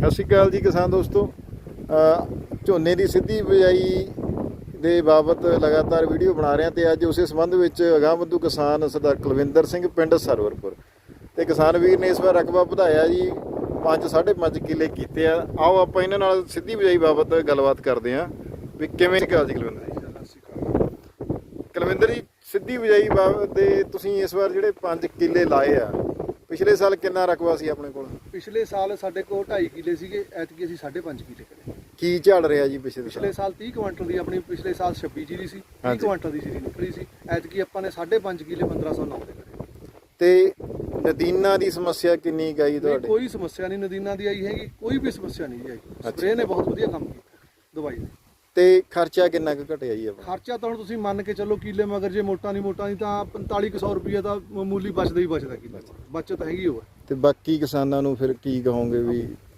ਸਤਿ ਸ਼੍ਰੀ ਅਕਾਲ ਜੀ ਕਿਸਾਨ ਦੋਸਤੋ। ਝੋਨੇ ਦੀ ਸਿੱਧੀ ਬਿਜਾਈ ਦੇ ਬਾਬਤ ਲਗਾਤਾਰ ਵੀਡੀਓ ਬਣਾ ਰਹੇ ਹਾਂ ਤੇ ਅੱਜ ਉਸੇ ਸੰਬੰਧ ਵਿੱਚ ਅਗਾਂਹਵਧੂ ਕਿਸਾਨ ਸਰਦਾਰ ਕੁਲਵਿੰਦਰ ਸਿੰਘ ਪਿੰਡ ਸਰਵਰਪੁਰ। ਤੇ ਕਿਸਾਨ ਵੀਰ ਨੇ ਇਸ ਵਾਰ ਰਕਬਾ ਵਧਾਇਆ ਜੀ 5 5.5 ਕਿੱਲੇ ਕੀਤੇ ਆ। ਆਓ ਆਪਾਂ ਇਹਨਾਂ ਨਾਲ ਸਿੱਧੀ ਬਿਜਾਈ ਬਾਬਤ ਗੱਲਬਾਤ ਕਰਦੇ ਹਾਂ ਵੀ ਕਿਵੇਂ ਕਾਲ ਜੀ ਕੁਲਵਿੰਦਰ ਜੀ? ਕੁਲਵਿੰਦਰ ਜੀ ਸਿੱਧੀ ਬਿਜਾਈ ਬਾਬਤ ਦੇ ਤੁਸੀਂ ਇਸ ਵਾਰ ਜਿਹੜੇ 5 ਕਿੱਲੇ ਲਾਏ ਆ ਪਿਛਲੇ ਸਾਲ ਕਿੰਨਾ ਰਕਬਾ ਸੀ ਆਪਣੇ ਕੋਲ? ਪਿਛਲੇ ਸਾਲ ਸਾਡੇ ਕੋਲ 2.5 ਕਿੱਲੇ ਸੀਗੇ ਐਤਕੀ ਅਸੀਂ 5.5 ਕਿੱਲੇ ਕਰੇ। ਕੀ ਝਾੜ ਰਿਹਾ ਜੀ ਪਿਛਲੇ ਪਿਛਲੇ ਸਾਲ? ਸਾਲ 30 ਕੁਇੰਟਲ ਦੀ ਆਪਣੀ ਪਿਛਲੇ ਸਾਲ 26 ਜੀਰੀ ਸੀ 30 ਹਾਂਜੀ। ਕੁਇੰਟਲ ਦੀ ਜੀਰੀ ਨਿਕਲੀ ਸੀ। ਐਤਕੀ ਆਪਾਂ ਨੇ 5.5 ਕਿੱਲੇ 1509 ਦੇ ਕਰੇ। ਤੇ ਨਦੀਨਾ ਦੀ ਸਮੱਸਿਆ ਕਿੰਨੀ ਗਈ ਨਹੀਂ, ਤੁਹਾਡੇ? ਕੋਈ ਸਮੱਸਿਆ ਨਹੀਂ ਨਦੀਨਾਂ ਦੀ ਆਈ ਹੈਗੀ ਕੋਈ ਵੀ ਸਮੱਸਿਆ ਨਹੀਂ ਆਈ। ਸਪਰੇਅ ਨੇ ਬਹੁਤ ਵਧੀਆ ਕੰਮ ਕੀਤਾ ਦਵਾਈ ਨੇ। ਤੇ ਖਰਚਾ ਕਿੰਨਾ ਕੁ ਘਟਿਆ ਜੀ ਆਪਣਾ? ਖਰਚਾ ਤਾਂ ਹੁਣ ਤੁਸੀਂ ਮੰਨ ਕੇ ਚੱਲੋ ਕਿੱਲੇ ਮਗਰ ਜੇ ਮੋਟਾ ਨਹੀਂ ਮੋਟਾ ਨਹੀਂ ਤਾਂ 4500 ਰੁਪਏ ਦਾ ਮਾਮੂਲੀ ਬਚਦਾ ਹੀ ਬਚਦਾ ਕਿੱਲਾ ਬਚਤ ਹੈਗੀ ਉਹ ਤੇ ਬਾਕੀ ਕਿਸਾਨਾਂ ਨੂੰ ਫਿਰ ਕੀ ਕਹੋਗੇ ਵੀ